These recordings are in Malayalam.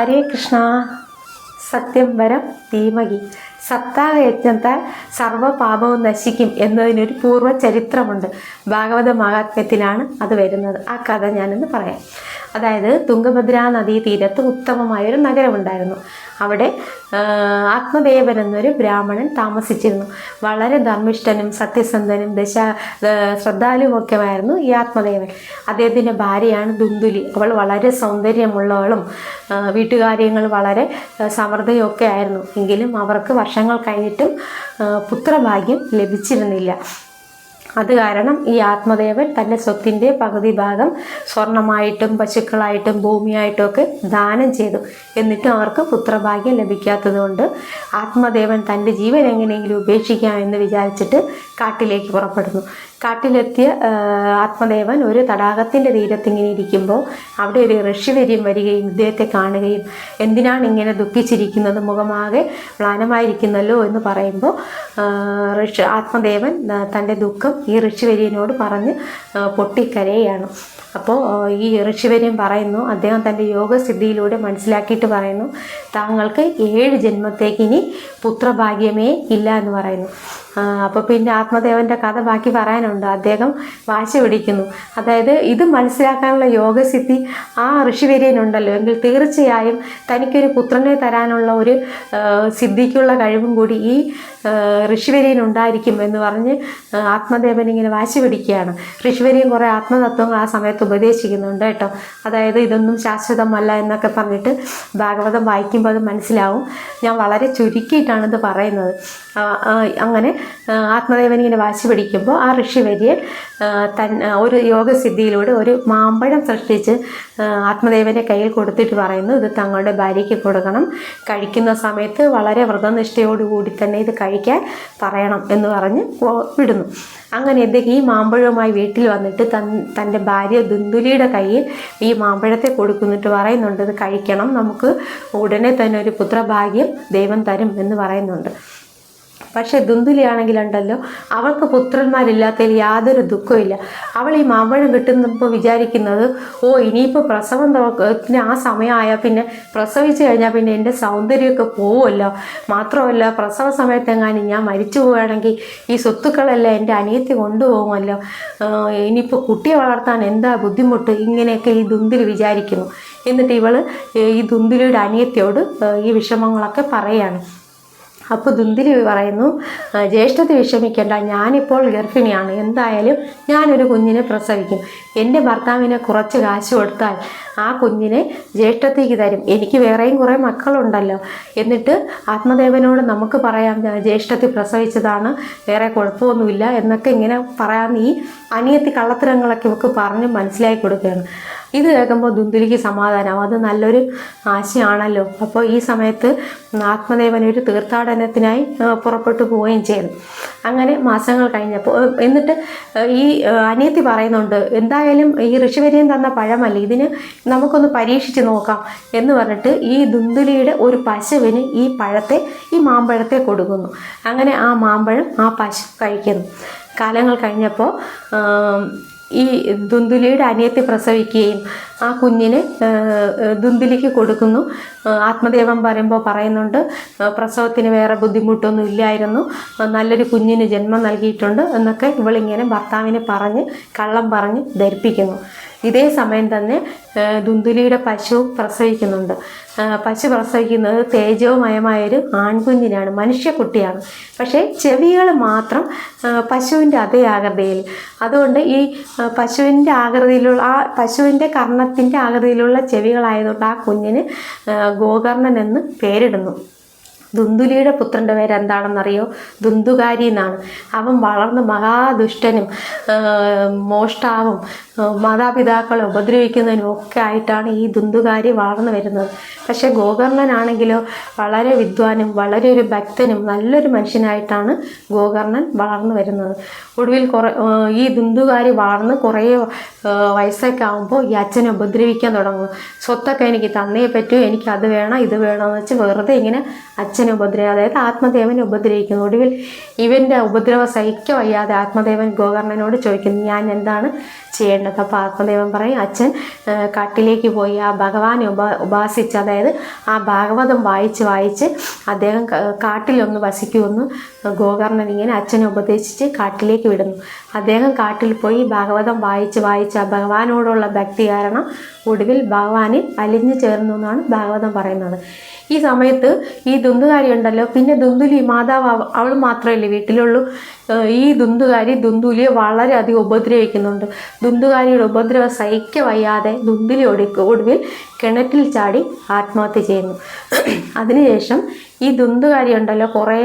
ഹരേ കൃഷ്ണ. സത്യം വരം ധീമകി സത്തായജ്ഞത്താൽ സർവപാപവും നശിക്കും എന്നതിനൊരു പൂർവ ചരിത്രമുണ്ട് ഭാഗവത മഹാത്മ്യത്തിലാണ് അത് വരുന്നത്. ആ കഥ ഞാനൊന്ന് പറയാം. അതായത് തുംഗഭദ്രാ നദീ തീരത്ത് ഉത്തമമായ ഉത്തമമായൊരു നഗരമുണ്ടായിരുന്നു. അവിടെ ആത്മദേവൻ എന്നൊരു ബ്രാഹ്മണൻ താമസിച്ചിരുന്നു. വളരെ ധർമ്മിഷ്ഠനും സത്യസന്ധനും ദശ ശ്രദ്ധാലുമൊക്കെയായിരുന്നു ഈ ആത്മദേവൻ. അദ്ദേഹത്തിന്റെ ഭാര്യയാണ് ദുന്ദുലി. അവൾ വളരെ സൗന്ദര്യമുള്ളവളും വീട്ടുകാര്യങ്ങൾ വളരെ സമൃദ്ധയൊക്കെ ആയിരുന്നു. എങ്കിലും അവർക്ക് വർഷങ്ങൾ കഴിഞ്ഞിട്ടും പുത്രഭാഗ്യം ലഭിച്ചിരുന്നില്ല. അത് കാരണം ഈ ആത്മദേവൻ തന്റെ സ്വത്തിന്റെ പകുതി ഭാഗം സ്വർണമായിട്ടും പശുക്കളായിട്ടും ഭൂമിയായിട്ടും ഒക്കെ ദാനം ചെയ്തു. എന്നിട്ടും അവർക്ക് പുത്രഭാഗ്യം ലഭിക്കാത്തതുകൊണ്ട് ആത്മദേവൻ തന്റെ ജീവൻ എങ്ങനെയെങ്കിലും ഉപേക്ഷിക്കാം എന്ന് വിചാരിച്ചിട്ട് കാട്ടിലേക്ക് പുറപ്പെടുന്നു. കാട്ടിലെത്തിയ ആത്മദേവൻ ഒരു തടാകത്തിന്റെ തീരത്തിങ്ങനെ ഇരിക്കുമ്പോൾ അവിടെ ഒരു ഋഷിവര്യം വരികയും ഇദ്ദേഹത്തെ കാണുകയും എന്തിനാണ് ഇങ്ങനെ ദുഃഖിച്ചിരിക്കുന്നത്? മുഖമാകെ പ്ലാനമായിരിക്കുന്നല്ലോ എന്ന് പറയുമ്പോൾ ഋഷി ആത്മദേവൻ തന്റെ ദുഃഖം ഈ ഋഷിവര്യനോട് പറഞ്ഞ് പൊട്ടിക്കരയാണ്. അപ്പോൾ ഈ ഋഷിവര്യൻ പറയുന്നു അദ്ദേഹം തന്റെ യോഗസിദ്ധിയിലൂടെ മനസ്സിലാക്കിയിട്ട് പറയുന്നു താങ്കൾക്ക് ഏഴ് ജന്മത്തേക്ക് ഇനി പുത്രഭാഗ്യമേ ഇല്ല എന്ന് പറയുന്നു. അപ്പോൾ പിന്നെ ആത്മദേവന്റെ കഥ ബാക്കി പറയാനുണ്ട്. അദ്ദേഹം വാശി പിടിക്കുന്നു. അതായത് ഇത് മനസ്സിലാക്കാനുള്ള യോഗസിദ്ധി ആ ഋഷിവര്യനുണ്ടല്ലോ. എങ്കിൽ തീർച്ചയായും തനിക്കൊരു പുത്രനെ തരാനുള്ള ഒരു സിദ്ധിക്കുള്ള കഴിവും കൂടി ഈ ഋഷിവര്യൻ ഉണ്ടായിരിക്കും എന്ന് പറഞ്ഞ് ആത്മദേവൻ ഇങ്ങനെ വാശി പിടിക്കുകയാണ്. ഋഷിവര്യൻ കുറേ ആത്മതത്വങ്ങൾ ആ സമയത്ത് ഉപദേശിക്കുന്നുണ്ട് കേട്ടോ. അതായത് ഇതൊന്നും ശാശ്വതമല്ല എന്നൊക്കെ പറഞ്ഞിട്ട് ഭാഗവതം വായിക്കുമ്പോൾ അത് മനസ്സിലാവും. ഞാൻ വളരെ ചുരുക്കിയിട്ടാണ് ഇത് പറയുന്നത് അങ്ങനെ ആത്മദേവൻ ഇങ്ങനെ വാശി പിടിക്കുമ്പോൾ ആ ഋഷിവര്യൻ തൻ ഒരു യോഗസിദ്ധിയിലൂടെ ഒരു മാമ്പഴം സൃഷ്ടിച്ച് ആത്മദേവന്റെ കയ്യിൽ കൊടുത്തിട്ട് പറയുന്നു ഇത് തങ്ങളുടെ ഭാര്യയ്ക്ക് കൊടുക്കണം. കഴിക്കുന്ന സമയത്ത് വളരെ വ്രതനിഷ്ഠയോടുകൂടി തന്നെ ഇത് കഴിക്കാൻ പറയണം എന്ന് പറഞ്ഞ് വിടുന്നു. അങ്ങനെ ഇദ്ദേഹം ഈ മാമ്പഴവുമായി വീട്ടിൽ വന്നിട്ട് തൻ തന്റെ ഭാര്യ ദുന്ദുലിയുടെ കയ്യിൽ ഈ മാമ്പഴത്തെ കൊടുക്കുന്നിട്ട് പറയുന്നുണ്ട് ഇത് കഴിക്കണം. നമുക്ക് ഉടനെ തന്നെ ഒരു പുത്രഭാഗ്യം ദൈവം തരും എന്ന് പറയുന്നുണ്ട്. പക്ഷേ ദുന്ദുലിയാണെങ്കിലുണ്ടല്ലോ അവൾക്ക് പുത്രന്മാരില്ലാത്തതിൽ യാതൊരു ദുഃഖമില്ല അവൾ ഈ മാമ്പഴം കിട്ടുന്നപ്പോൾ വിചാരിക്കുന്നത് ഓ ഇനിയിപ്പോൾ പ്രസവം പിന്നെ ആ സമയമായാൽ പിന്നെ പ്രസവിച്ചു കഴിഞ്ഞാൽ പിന്നെ എന്റെ സൗന്ദര്യമൊക്കെ പോവുമല്ലോ. മാത്രമല്ല പ്രസവ സമയത്തെങ്ങാനും ഞാൻ മരിച്ചു പോവുകയാണെങ്കിൽ ഈ സ്വത്തുക്കളെല്ലാം എന്റെ അനിയത്തി കൊണ്ടുപോകുമല്ലോ. ഇനിയിപ്പോൾ കുട്ടിയെ വളർത്താൻ എന്താ ബുദ്ധിമുട്ട്? ഇങ്ങനെയൊക്കെ ഈ ദുന്തിൽ വിചാരിക്കുന്നു. എന്നിട്ട് ഇവൾ ഈ ദുന്തിലിയുടെ അനിയത്തിയോട് ഈ വിഷമങ്ങളൊക്കെ പറയാണ് അപ്പോൾ ദുന്തിരി പറയുന്നു "ആ, ജ്യേഷ്ഠത്തെ വിഷമിക്കേണ്ട ഞാനിപ്പോൾ ഗർഭിണിയാണ്. എന്തായാലും ഞാനൊരു കുഞ്ഞിനെ പ്രസവിക്കും. എന്റെ ഭർത്താവിനെ കുറച്ച് കാശ് കൊടുത്താൽ ആ കുഞ്ഞിനെ ജ്യേഷ്ഠത്തേക്ക് തരും. എനിക്ക് വേറെയും കുറേ മക്കളുണ്ടല്ലോ. എന്നിട്ട് ആത്മദേവനോട് നമുക്ക് പറയാം ജ്യേഷ്ഠത്തിൽ പ്രസവിച്ചതാണ് വേറെ കുഴപ്പമൊന്നുമില്ല എന്നൊക്കെ ഇങ്ങനെ പറയാമെന്ന് ഈ അനിയത്തി കള്ളത്തരങ്ങളൊക്കെ ഇവർക്ക് പറഞ്ഞ് മനസ്സിലാക്കി കൊടുക്കുകയാണ്. ഇത് കേൾക്കുമ്പോൾ ദുന്ദുലിക്ക് സമാധാനം അത് നല്ലൊരു ആശയമാണല്ലോ അപ്പോൾ ഈ സമയത്ത് ആത്മദേവൻ ഒരു തീർത്ഥാടനത്തിനായി പുറപ്പെട്ടു പോവുകയും ചെയ്തു. അങ്ങനെ മാസങ്ങൾ കഴിഞ്ഞപ്പോൾ എന്നിട്ട് ഈ അനിയത്തി പറയുന്നുണ്ട് എന്തായാലും ഈ ഋഷിവര്യൻ തന്ന പഴമല്ല? ഇതിന് നമുക്കൊന്ന് പരീക്ഷിച്ച് നോക്കാം എന്ന് പറഞ്ഞിട്ട് ഈ ദുന്ദുലിയുടെ ഒരു പശുവിന് ഈ പഴത്തെ ഈ മാമ്പഴത്തെ കൊടുക്കുന്നു. അങ്ങനെ ആ മാമ്പഴം ആ പശു കഴിക്കുന്നു. കാലങ്ങൾ കഴിഞ്ഞപ്പോൾ ഈ ദുന്ദുലിയുടെ അനിയത്തെ പ്രസവിക്കുകയും ആ കുഞ്ഞിനെ ദുന്ദുലിക്ക് കൊടുക്കുന്നു. ആത്മദേവം പറയുമ്പോൾ പറയുന്നുണ്ട് പ്രസവത്തിന് വേറെ ബുദ്ധിമുട്ടൊന്നും ഇല്ലായിരുന്നു. നല്ലൊരു കുഞ്ഞിന് ജന്മം നൽകിയിട്ടുണ്ട് എന്നൊക്കെ ഇവളിങ്ങനെ ഭർത്താവിനെ പറഞ്ഞ് കള്ളം പറഞ്ഞ് ധരിപ്പിക്കുന്നു. ഇതേ സമയം തന്നെ ദുന്ദുലിയുടെ പശു പ്രസവിക്കുന്നുണ്ട്. പശു പ്രസവിക്കുന്നത് തേജോമയമായൊരു ആൺകുഞ്ഞിനാണ് മനുഷ്യക്കുട്ടിയാണ്. പക്ഷേ ചെവികൾ മാത്രം പശുവിന്റെ അതേ ആകൃതിയിൽ. അതുകൊണ്ട് ഈ പശുവിന്റെ ആകൃതിയിലുള്ള ആ പശുവിന്റെ കർണത്തിന്റെ ആകൃതിയിലുള്ള ചെവികളായതുകൊണ്ട് ആ കുഞ്ഞിന് ഗോകർണൻ എന്ന് പേരിടുന്നു. ദുന്ദുലിയുടെ പുത്രന്റെ പേര് എന്താണെന്നറിയോ ദുന്ദുകാരി എന്നാണ്. അവൻ വളർന്ന് മഹാദുഷ്ടനും മോഷ്ടാവും മാതാപിതാക്കളെ ഉപദ്രവിക്കുന്നതിനും ഒക്കെ ആയിട്ടാണ് ഈ ദുന്ദുകാരി വളർന്നു വരുന്നത്. പക്ഷേ ഗോകർണനാണെങ്കിലോ വളരെ വിദ്വാനും വളരെ ഒരു ഭക്തനും നല്ലൊരു മനുഷ്യനായിട്ടാണ് ഗോകർണൻ വളർന്നു വരുന്നത്. ഒടുവിൽ ഈ ദുന്ദുകാരി വളർന്ന് കുറേ വയസ്സൊക്കെ ആകുമ്പോൾ ഈ അച്ഛനെ ഉപദ്രവിക്കാൻ തുടങ്ങും സ്വത്തൊക്കെ എനിക്ക് തന്നേ പറ്റൂ എനിക്ക് അത് വേണം ഇത് വേണമെന്ന് വെച്ച് വെറുതെ ഇങ്ങനെ അച്ഛനെ ഉപദ്രവം അതായത് ആത്മദേവനെ ഉപദ്രവിക്കുന്നു. ഒടുവിൽ ഇവന്റെ ഉപദ്രവം സഹിക്ക വയ്യാതെ ആത്മദേവൻ ഗോകർണനോട് ചോദിക്കുന്നു ഞാൻ എന്താണ് ചെയ്യേണ്ടത്? അപ്പോൾ ആത്മദേവൻ പറയും അച്ഛൻ കാട്ടിലേക്ക് പോയി ആ ഭഗവാനെ ഉപ ഉപാസിച്ച് അതായത് ആ ഭാഗവതം വായിച്ച് വായിച്ച് അദ്ദേഹം കാട്ടിലൊന്ന് വസിക്കുമെന്ന് ഗോകർണൻ ഇങ്ങനെ അച്ഛനെ ഉപദേശിച്ച് കാട്ടിലേക്ക് വിടുന്നു. അദ്ദേഹം കാട്ടിൽ പോയി ഭാഗവതം വായിച്ച് വായിച്ച് ആ ഭഗവാനോടുള്ള ഭക്തി കാരണം ഒടുവിൽ ഭഗവാനിൽ അലിഞ്ഞു ചേർന്നു എന്നാണ് ഭാഗവതം പറയുന്നത്. ഈ സമയത്ത് ഈ ദുന്തുകാരി ഉണ്ടല്ലോ പിന്നെ ദുന്ദുലി മാതാവ് അവൾ മാത്രമല്ലേ വീട്ടിലുള്ളൂ. ഈ ദുന്തുകാരി ദുന്ദുലിയെ വളരെയധികം ഉപദ്രവിക്കുന്നുണ്ട്. ദുന്തുകാരിയുടെ ഉപദ്രവം സഹിക്ക വയ്യാതെ ദുന്ദുലി ഒടി ഒടുവിൽ കിണറ്റിൽ ചാടി ആത്മഹത്യ ചെയ്യുന്നു. അതിനുശേഷം ഈ ദുന്തുകാരി ഉണ്ടല്ലോ കുറേ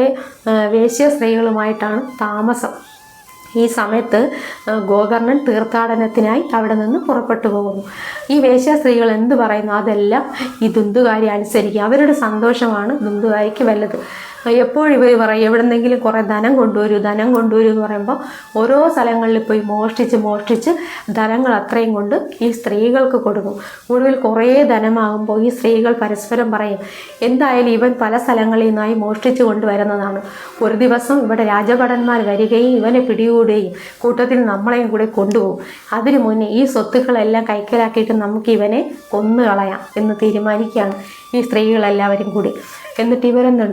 വേശ്യ സ്ത്രീകളുമായിട്ടാണ് താമസം. ഈ സമയത്ത് ഗോകർണൻ തീർത്ഥാടനത്തിനായി അവിടെ നിന്ന് പുറപ്പെട്ടു പോകുന്നു. ഈ വേശ്യ സ്ത്രീകൾ എന്ത് പറയുന്നു? അതെല്ലാം ഈ ദുന്തുകാരി അനുസരിക്കുക. അവരുടെ സന്തോഷമാണ് ദുന്തുകാരിക്ക് വലുത്. എപ്പോഴും ഇവർ പറയും എവിടെന്നെങ്കിലും കുറേ ധനം കൊണ്ടുവരൂ ധനം കൊണ്ടുവരൂ എന്ന് പറയുമ്പോൾ ഓരോ സ്ഥലങ്ങളിൽ പോയി മോഷ്ടിച്ച് മോഷ്ടിച്ച് ധനങ്ങൾ അത്രയും കൊണ്ട് ഈ സ്ത്രീകൾക്ക് കൊടുക്കും. ഒടുവിൽ കുറേ ധനമാകുമ്പോൾ ഈ സ്ത്രീകൾ പരസ്പരം പറയും എന്തായാലും ഇവൻ പല സ്ഥലങ്ങളിൽ നിന്നായി മോഷ്ടിച്ചു കൊണ്ടുവരുന്നതാണ്. ഒരു ദിവസം ഇവിടെ രാജഭടന്മാർ വരികയും ഇവനെ പിടികൂടുകയും കൂട്ടത്തിൽ നമ്മളെയും കൂടെ കൊണ്ടുപോകും. അതിനു മുന്നേ ഈ സ്വത്തുക്കളെല്ലാം കൈക്കലാക്കിയിട്ട് നമുക്ക് ഇവനെ കൊന്നു കൊന്നുകളയാം എന്ന് തീരുമാനിക്കുകയാണ് ഈ സ്ത്രീകളെല്ലാവരും കൂടി. എന്നിട്ട് ഇവരെന്ത്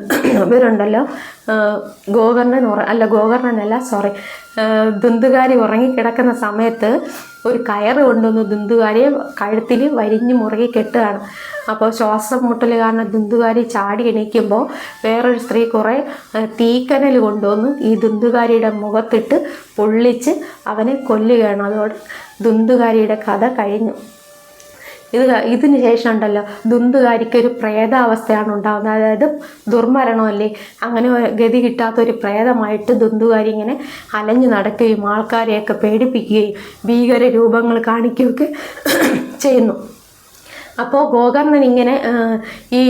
ഇവരുണ്ടല്ലോ ആ, ഗോകർണൻ ഉറ അല്ല ഗോകർണനല്ല സോറി ദുന്തുകാരി ഉറങ്ങിക്കിടക്കുന്ന സമയത്ത് ഒരു കയറ് കൊണ്ടുവന്ന് ദുന്തുകാരിയെ കഴുത്തിൽ വരിഞ്ഞ് മുറുകി കെട്ടുകയാണ്. അപ്പോൾ ശ്വാസം മുട്ടൽ കാരണം ദുന്തുകാരി ചാടി എണീക്കുമ്പോൾ വേറൊരു സ്ത്രീ കുറേ തീക്കനൽ കൊണ്ടുവന്ന് ഈ ദുന്തുകാരിയുടെ മുഖത്തിട്ട് പൊള്ളിച്ച് അവനെ കൊല്ലുകയാണ്. അതോടെ ദുന്തുകാരിയുടെ കഥ കഴിഞ്ഞു. ഇത് ഇതിന് ശേഷം ഉണ്ടല്ലോ ദുന്തുകാരിക്ക് ഒരു പ്രേതാവസ്ഥയാണ് ഉണ്ടാകുന്നത്. അതായത് ദുർമരണമല്ലേ? അങ്ങനെ ഗതി കിട്ടാത്ത ഒരു പ്രേതമായിട്ട് ദുന്തുകാരി ഇങ്ങനെ അലഞ്ഞു നടക്കുകയും ആൾക്കാരെയൊക്കെ പേടിപ്പിക്കുകയും ഭീകര രൂപങ്ങൾ കാണിക്കുകയൊക്കെ ചെയ്യുന്നു. അപ്പോൾ ഗോകർണൻ ഇങ്ങനെ ഈ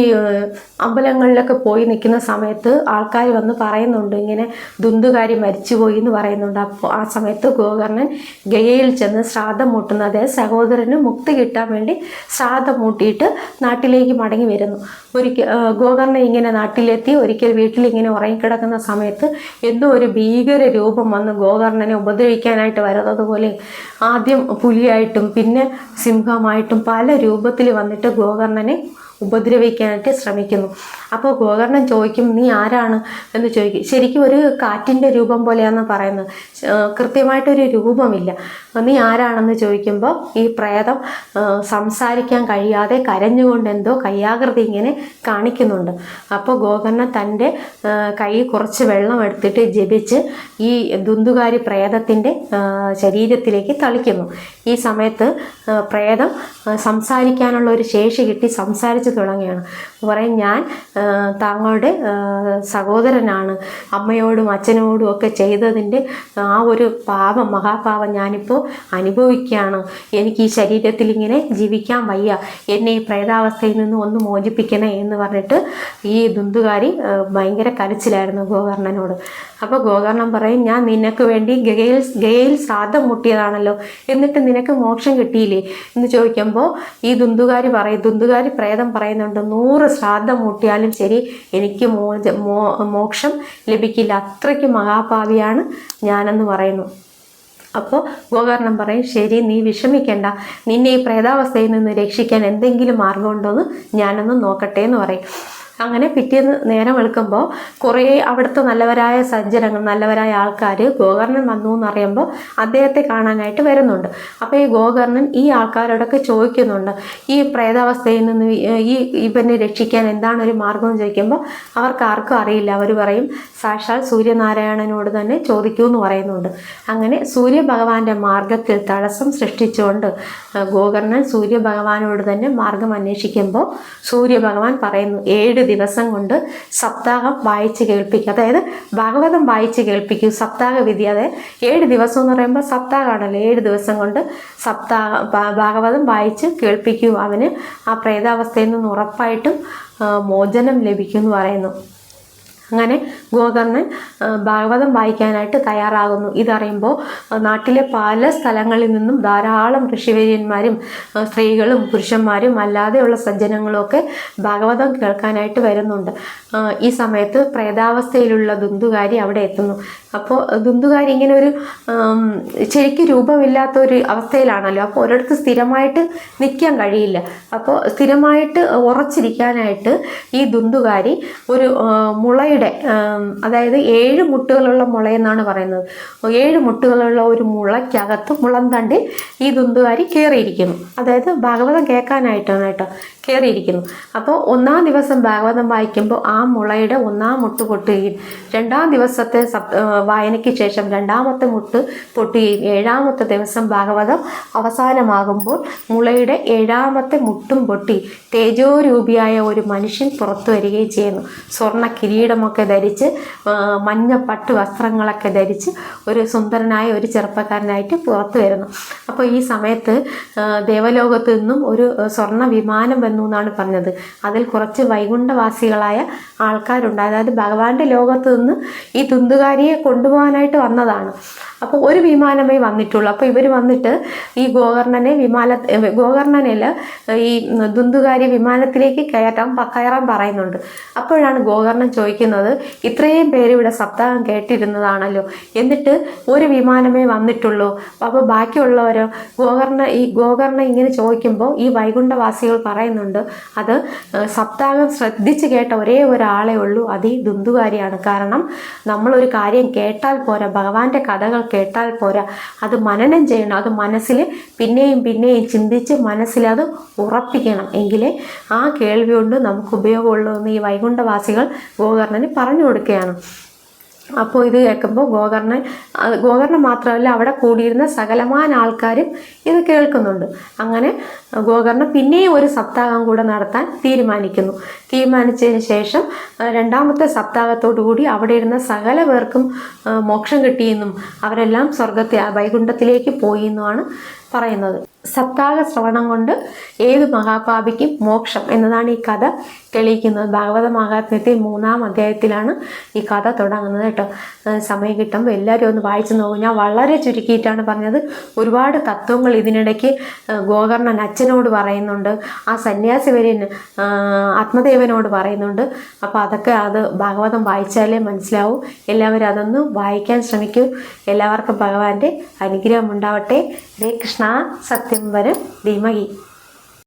അമ്പലങ്ങളിലൊക്കെ പോയി നിൽക്കുന്ന സമയത്ത് ആൾക്കാർ വന്ന് പറയുന്നുണ്ട് ഇങ്ങനെ ദുന്തുകാരി മരിച്ചുപോയി എന്ന് പറയുന്നുണ്ട്. അപ്പോൾ ആ സമയത്ത് ഗോകർണൻ ഗയയിൽ ചെന്ന് ശ്രാദ്ധം മൂട്ടുന്നു. അതായത് സഹോദരന് മുക്തി കിട്ടാൻ വേണ്ടി ശ്രാദ്ധം മൂട്ടിയിട്ട് നാട്ടിലേക്ക് മടങ്ങി വരുന്നു. ഒരിക്കൽ ഗോകർണൻ ഇങ്ങനെ നാട്ടിലെത്തി ഒരിക്കൽ വീട്ടിൽ ഇങ്ങനെ ഉറങ്ങിക്കിടക്കുന്ന സമയത്ത് എന്തോ ഒരു ഭീകര രൂപം വന്ന് ഗോകർണനെ ഉപദ്രവിക്കാനായിട്ട് വരുന്നത് പോലെ ആദ്യം പുലിയായിട്ടും പിന്നെ സിംഹമായിട്ടും പല രൂപത്തിൽ വന്നിട്ട് ഗോകർണനെ ഉപദ്രവിക്കാനായിട്ട് ശ്രമിക്കുന്നു. അപ്പോൾ ഗോകർണൻ ചോദിക്കും നീ ആരാണ്? എന്ന് ചോദിക്കും. ശരിക്കും ഒരു കാറ്റിന്റെ രൂപം പോലെയാണെന്ന് പറയുന്നത്. കൃത്യമായിട്ടൊരു രൂപമില്ല. നീ ആരാണെന്ന് ചോദിക്കുമ്പോൾ ഈ പ്രേതം സംസാരിക്കാൻ കഴിയാതെ കരഞ്ഞുകൊണ്ട് എന്തോ കയ്യാകൃതി ഇങ്ങനെ കാണിക്കുന്നുണ്ട്. അപ്പോൾ ഗോകർണൻ തന്റെ കൈ കുറച്ച് വെള്ളം എടുത്തിട്ട് ജപിച്ച് ഈ ദുന്തുകാരി പ്രേതത്തിന്റെ ശരീരത്തിലേക്ക് തളിക്കുന്നു. ഈ സമയത്ത് പ്രേതം സംസാരിക്കാനുള്ള ഒരു ശേഷി കിട്ടി. സംസാരിച്ച് തുടങ്ങുകയാണ്. പറയും. ഞാൻ താങ്കളുടെ സഹോദരനാണ്. അമ്മയോടും അച്ഛനോടും ഒക്കെ ചെയ്തതിന്റെ ആ ഒരു പാപം മഹാപാപം ഞാനിപ്പോൾ അനുഭവിക്കുകയാണ്. എനിക്ക് ഈ ശരീരത്തിൽ ഇങ്ങനെ ജീവിക്കാൻ വയ്യ. എന്നെ ഈ പ്രേതാവസ്ഥയിൽ നിന്ന് ഒന്ന് മോചിപ്പിക്കണേ എന്ന് പറഞ്ഞിട്ട് ഈ ദുന്തുകാരി ഭയങ്കര കരച്ചിലായിരുന്നു ഗോകർണനോട്. അപ്പോൾ ഗോകർണൻ പറയും ഞാൻ നിനക്ക് വേണ്ടി ഗയയിൽ ഗയയിൽ ശ്രാദ്ധം മുട്ടിയതാണല്ലോ. എന്നിട്ട് നിനക്ക് മോക്ഷം കിട്ടിയില്ലേ? എന്ന് ചോദിക്കുമ്പോൾ ഈ ദുന്തുകാരി പറയും ദുന്തുകാരി പ്രേതം പറയുന്നുണ്ട്. നൂറ് ശ്രാദ്ധം മുട്ടിയാലും ശരി എനിക്ക് മോ മോക്ഷം ലഭിക്കില്ല. അത്രയ്ക്ക് മഹാഭാവിയാണ് ഞാനെന്ന് പറയുന്നു. അപ്പോൾ ഗോകർണം പറയും ശരി നീ വിഷമിക്കേണ്ട. നിന്നെ ഈ പ്രേതാവസ്ഥയിൽ നിന്ന് രക്ഷിക്കാൻ എന്തെങ്കിലും മാർഗമുണ്ടോ എന്ന് ഞാനൊന്ന് നോക്കട്ടെ എന്ന് പറയും. അങ്ങനെ പിറ്റേന്ന് നേരം വെളുക്കുമ്പോൾ കുറേ അവിടുത്തെ നല്ലവരായ സജ്ജനങ്ങൾ നല്ലവരായ ആൾക്കാർ ഗോകർണൻ വന്നു എന്ന് അറിയുമ്പോൾ അദ്ദേഹത്തെ കാണാനായിട്ട് വരുന്നുണ്ട്. അപ്പോൾ ഈ ഗോകർണൻ ഈ ആൾക്കാരോടൊക്കെ ചോദിക്കുന്നുണ്ട് ഈ പ്രേതാവസ്ഥയിൽ നിന്ന് ഈ ഇവനെ രക്ഷിക്കാൻ എന്താണ് ഒരു മാർഗം എന്ന് ചോദിക്കുമ്പോൾ അവർക്ക് ആർക്കും അറിയില്ല. അവർ പറയും സാക്ഷാൽ സൂര്യനാരായണനോട് തന്നെ ചോദിക്കൂ എന്ന് പറയുന്നുണ്ട്. അങ്ങനെ സൂര്യഭഗവാന്റെ മാർഗത്തിൽ തടസ്സം സൃഷ്ടിച്ചുകൊണ്ട് ഗോകർണൻ സൂര്യഭഗവാനോട് തന്നെ മാർഗം അന്വേഷിക്കുമ്പോൾ സൂര്യഭഗവാൻ പറയുന്നു ഏഴ് ദിവസം കൊണ്ട് സപ്താഹം വായിച്ച് കേൾപ്പിക്കുക. അതായത് ഭാഗവതം വായിച്ച് കേൾപ്പിക്കൂ സപ്താഹ വിധി. അതായത് ഏഴ് ദിവസം എന്ന് പറയുമ്പോൾ സപ്താഹമാണല്ലോ. ഏഴ് ദിവസം കൊണ്ട് സപ്താഹ ഭാഗവതം വായിച്ച് കേൾപ്പിക്കൂ. അവന് ആ പ്രേതാവസ്ഥയിൽ നിന്ന് ഉറപ്പായിട്ടും മോചനം ലഭിക്കും എന്ന് പറയുന്നു. അങ്ങനെ ഗോകർണൻ ഭാഗവതം വായിക്കാനായിട്ട് തയ്യാറാകുന്നു. ഇതറിയുമ്പോൾ നാട്ടിലെ പല സ്ഥലങ്ങളിൽ നിന്നും ധാരാളം ഋഷിവര്യന്മാരും സ്ത്രീകളും പുരുഷന്മാരും അല്ലാതെയുള്ള സജ്ജനങ്ങളും ഒക്കെ ഭാഗവതം കേൾക്കാനായിട്ട് വരുന്നുണ്ട്. ഈ സമയത്ത് പ്രേതാവസ്ഥയിലുള്ള ദുന്തുകാരി അവിടെ എത്തുന്നു. അപ്പോൾ ബിന്ദുകാരി ഇങ്ങനെ ഒരു ശരിക്കും രൂപമില്ലാത്ത ഒരു അവസ്ഥയിലാണല്ലോ. അപ്പോൾ ഒരിടത്ത് സ്ഥിരമായിട്ട് നിൽക്കാൻ കഴിയില്ല. അപ്പോൾ സ്ഥിരമായിട്ട് ഉറച്ചിരിക്കാനായിട്ട് ഈ ദുന്തുകാരി ഒരു മുളയുടെ അതായത് ഏഴ് മുട്ടുകളുള്ള മുളയെന്നാണ് പറയുന്നത്. ഏഴ് മുട്ടുകളുള്ള ഒരു മുളയ്ക്കകത്ത് മുളം തണ്ടി ഈ ദുന്തുകാരി കയറിയിരിക്കുന്നു അതായത് ഭാഗവതം കേൾക്കാനായിട്ടാണ് കേട്ടോ. കയറിയിരിക്കുന്നു. അപ്പോൾ ഒന്നാം ദിവസം ഭാഗവതം വായിക്കുമ്പോൾ ആ മുളയുടെ ഒന്നാം മുട്ട് പൊട്ടുകയും രണ്ടാം ദിവസത്തെ വായനയ്ക്ക് ശേഷം രണ്ടാമത്തെ മുട്ട് പൊട്ടുകയും ഏഴാമത്തെ ദിവസം ഭാഗവതം അവസാനമാകുമ്പോൾ മുളയുടെ ഏഴാമത്തെ മുട്ടും പൊട്ടി തേജോരൂപിയായ ഒരു മനുഷ്യൻ പുറത്തു വരികയും ചെയ്യുന്നു. സ്വർണ കിരീടമൊക്കെ ധരിച്ച് മഞ്ഞ പട്ട് വസ്ത്രങ്ങളൊക്കെ ധരിച്ച് ഒരു സുന്ദരനായ ഒരു ചെറുപ്പക്കാരനായിട്ട് പുറത്തു വരുന്നു. അപ്പോൾ ഈ സമയത്ത് ദേവലോകത്തു നിന്നും ഒരു സ്വർണ വിമാനം വന്നു എന്നാണ് പറഞ്ഞത്. അതിൽ കുറച്ച് വൈകുണ്ഠവാസികളായ ആൾക്കാരുണ്ട്. അതായത് ഭഗവാന്റെ ലോകത്ത് നിന്ന് ഈ തുന്തുകാരിയെ കൊണ്ടുപോകാനായിട്ട് വന്നതാണ്. അപ്പോൾ ഒരു വിമാനമേ വന്നിട്ടുള്ളൂ. അപ്പോൾ ഇവർ വന്നിട്ട് ഈ ഗോകർണനെ വിമാന ഗോകർണനിൽ ഈ ദുന്തുകാരി വിമാനത്തിലേക്ക് കയറ്റാൻ കയറാൻ പറയുന്നുണ്ട്. അപ്പോഴാണ് ഗോകർണൻ ചോദിക്കുന്നത് ഇത്രയും പേര് ഇവിടെ സപ്താഹം കേട്ടിരുന്നതാണല്ലോ. എന്നിട്ട് ഒരു വിമാനമേ വന്നിട്ടുള്ളൂ. അപ്പോൾ ബാക്കിയുള്ളവരോ ഗോകർണ ഈ ഗോകർണ ഇങ്ങനെ ചോദിക്കുമ്പോൾ ഈ വൈകുണ്ഠവാസികൾ പറയുന്നുണ്ട് അത് ഏഹ്, സപ്താഹം ശ്രദ്ധിച്ച് കേട്ട ഒരേ ഒരാളെ ഉള്ളൂ. അത് ഈ ദുന്തുകാരിയാണ് കാരണം നമ്മളൊരു കാര്യം കേട്ടാൽ പോരാ ഭഗവാന്റെ കഥകൾ കേട്ടാൽ പോരാ. അത് മനനം ചെയ്യണം. അത് മനസ്സിൽ പിന്നെയും പിന്നെയും ചിന്തിച്ച് മനസ്സിൽ അത് ഉറപ്പിക്കണം. എങ്കിലേ ആ കേൾവി കൊണ്ട് നമുക്ക് ഉപയോഗമുള്ളൂ എന്ന് ഈ വൈകുണ്ഠവാസികൾ ഗോകർണന് പറഞ്ഞു കൊടുക്കുകയാണ്. അപ്പോൾ ഇത് കേൾക്കുമ്പോൾ ഗോകർണൻ ഗോകർണൻ മാത്രമല്ല അവിടെ കൂടിയിരുന്ന സകലമാന ആൾക്കാരും ഇത് കേൾക്കുന്നുണ്ട്. അങ്ങനെ ഗോകർണൻ പിന്നെയും ഒരു സപ്താഹം കൂടെ നടത്താൻ തീരുമാനിക്കുന്നു. തീരുമാനിച്ചതിന് ശേഷം രണ്ടാമത്തെ കൂടി അവിടെ ഇരുന്ന സകല പേർക്കും മോക്ഷം കിട്ടിയെന്നും അവരെല്ലാം സ്വർഗത്തെ വൈകുണ്ഠത്തിലേക്ക് പോയി എന്നുമാണ് പറയുന്നത്. സപ്താഹ ശ്രവണം കൊണ്ട് ഏത് മഹാപാപിക്കും മോക്ഷം എന്നതാണ് ഈ കഥ തെളിയിക്കുന്നത്. ഭാഗവത മഹാത്മ്യത്തിൽ മൂന്നാം അധ്യായത്തിലാണ് ഈ കഥ തുടങ്ങുന്നത് കേട്ടോ. സമയം കിട്ടുമ്പോൾ എല്ലാവരും ഒന്ന് വായിച്ചു നോക്കും. ഞാൻ വളരെ ചുരുക്കിയിട്ടാണ് പറഞ്ഞത്. ഒരുപാട് തത്വങ്ങൾ ഇതിനിടയ്ക്ക് ഗോകർണൻ അച്ഛനോട് പറയുന്നുണ്ട്. ആ സന്യാസി വരെ ആത്മദേവനോട് പറയുന്നുണ്ട്. അപ്പോൾ അതൊക്കെ അത് ഭാഗവതം വായിച്ചാലേ മനസ്സിലാവും. എല്ലാവരും അതൊന്ന് വായിക്കാൻ ശ്രമിക്കൂ. എല്ലാവർക്കും ഭഗവാന്റെ അനുഗ്രഹം ഉണ്ടാവട്ടെ. ഹരേ കൃഷ്ണ സത്യം വരും ധീമഹി